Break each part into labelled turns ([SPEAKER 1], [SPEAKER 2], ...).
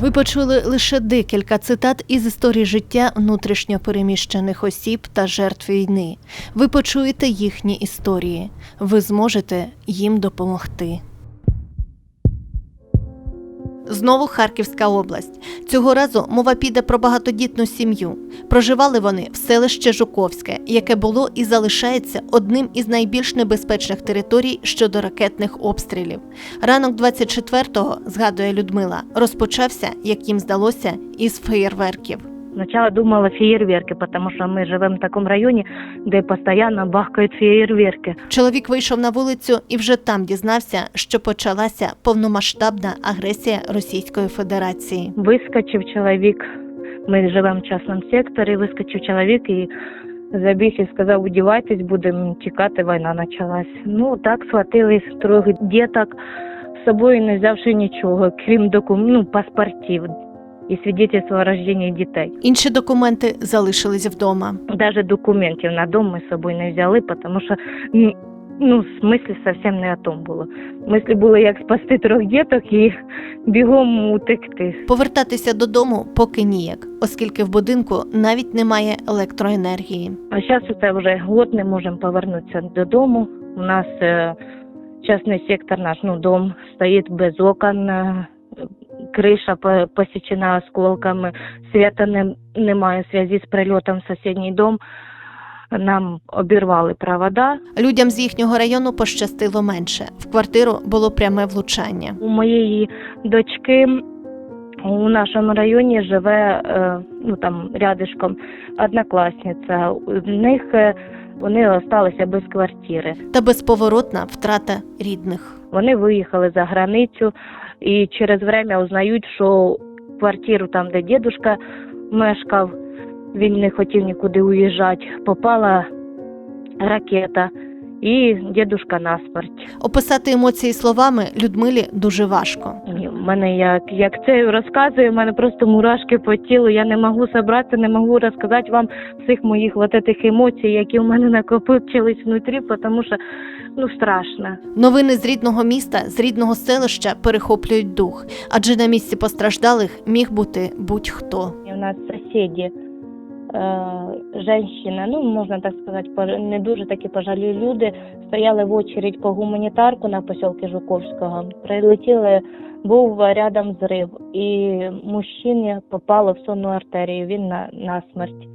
[SPEAKER 1] Ви почули лише декілька цитат із історії життя внутрішньо переміщених осіб та жертв війни. Ви почуєте їхні історії. Ви зможете їм допомогти. Знову Харківська область. Цього разу мова піде про багатодітну сім'ю. Проживали вони в селище Жуковське, яке було і залишається одним із найбільш небезпечних територій щодо ракетних обстрілів. Ранок 24-го, згадує Людмила, розпочався, як їм здалося, із феєрверків.
[SPEAKER 2] Сначала думала фейерверки, потому что мы живем в таком районе, де постоянно бахкають фейерверки.
[SPEAKER 1] Чоловік вийшов на вулицю і вже там дізнався, що почалася повномасштабна агресія Російської Федерації.
[SPEAKER 2] Вискочив чоловік. Ми живемо в частному секторі. Вискочив чоловік і забіг і сказав, удівайтесь, будемо тікати, війна почалась. Ну так схватили трьох діток з собою, не взявши нічого, крім докум... ну, паспортів і свідчення о рожденні дітей.
[SPEAKER 1] Інші документи залишились вдома.
[SPEAKER 2] Даже документів на дом ми з собою не взяли, тому що ну, смислі зовсім не о том було. Мислі було, як спасти трьох діток і бігом утекти.
[SPEAKER 1] Повертатися додому поки ніяк, оскільки в будинку навіть немає електроенергії.
[SPEAKER 2] А зараз це вже год не можемо повернутися додому. У нас е, частний сектор, наш ну, дом стоїть без окон, криша посічена осколками, свята не, немає в зв'язку з прильотом в сусідній дом. Нам обірвали провода.
[SPEAKER 1] Людям з їхнього району пощастило менше. В квартиру було пряме влучання.
[SPEAKER 2] У моєї дочки у нашому районі живе е, ну там рядишком однокласниця. У них е, вони залишилися без квартири.
[SPEAKER 1] Та безповоротна втрата рідних.
[SPEAKER 2] Вони виїхали за границю і через время узнають, що квартиру там, де дідушка мешкав, він не хотів нікуди уїжджати. Попала ракета, і дідушка насмерть.
[SPEAKER 1] Описати емоції словами Людмилі дуже важко.
[SPEAKER 2] Мене як, як це розказую, в мене просто мурашки по тілу. Я не можу зібратися, не можу розказати вам всіх моїх вот этих емоцій, які в мене накопичились внутрі, тому що ну страшно.
[SPEAKER 1] Новини з рідного міста, з рідного селища перехоплюють дух, адже на місці постраждалих міг бути будь-хто.
[SPEAKER 2] У нас сусіди, е, женщина, ну можна так сказати, не дуже такі пожалі люди, стояли в очередь по гуманітарку на посілки Жуковського. Прилетіли, був рядом зрив, і мужчині попало в сонну артерію, він на, смерть.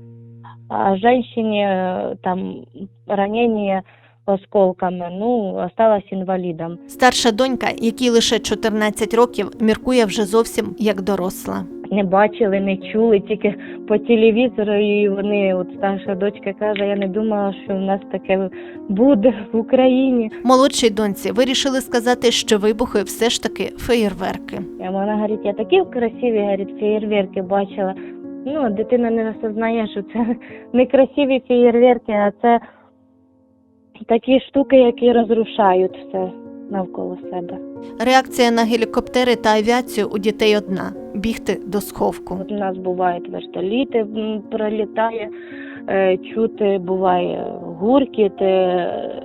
[SPEAKER 2] А женщині е, там ранення осколками, ну, осталась інвалідом.
[SPEAKER 1] Старша донька, якій лише 14 років, міркує вже зовсім як доросла.
[SPEAKER 2] Не бачили, не чули, тільки по телевізору, і вони, от старша дочка каже, я не думала, що в нас таке буде в Україні.
[SPEAKER 1] Молодшій доньці вирішили сказати, що вибухи все ж таки феєрверки.
[SPEAKER 2] Вона говорить, я такі красиві говорить, феєрверки бачила. Ну, дитина не осознає, що це не красиві феєрверки, а це такі штуки, які розрушають все навколо себе.
[SPEAKER 1] Реакція на гелікоптери та авіацію у дітей одна бігти до сховку.
[SPEAKER 2] От у нас бувають вертоліти, пролітає, е, чути буває гуркіт,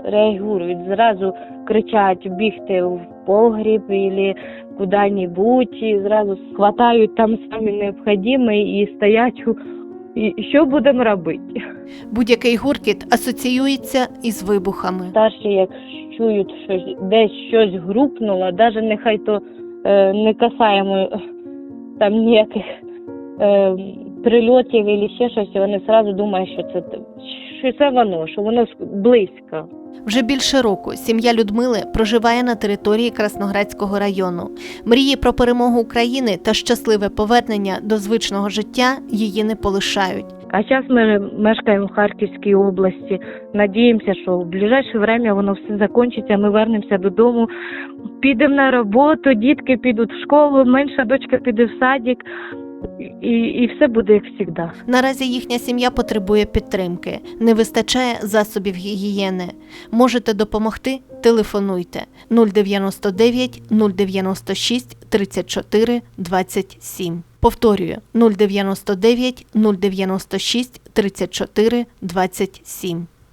[SPEAKER 2] реагують, зразу кричать бігти в погріб або куди-небудь, і зразу схватають там самі необхідне і стоять. у- І що будемо робити?
[SPEAKER 1] Будь-який гуркіт асоціюється із вибухами.
[SPEAKER 2] Старші, як чують, що десь щось грукнуло, навіть нехай то е, не касаємо е, там ніяких е, прильотів або ще щось, і вони одразу думають, що це що це воно, що воно близько.
[SPEAKER 1] Вже більше року сім'я Людмили проживає на території Красноградського району. Мрії про перемогу України та щасливе повернення до звичного життя її не полишають.
[SPEAKER 2] А зараз ми мешкаємо в Харківській області. Надіємося, що в ближайше время воно все закінчиться. Ми вернемося додому, підемо на роботу, дітки підуть в школу, менша дочка піде в садик, і, і все буде як завжди.
[SPEAKER 1] Наразі їхня сім'я потребує підтримки, не вистачає засобів гігієни. Можете допомогти? Телефонуйте 099 096 34 27. Повторюю 099 096 34 27.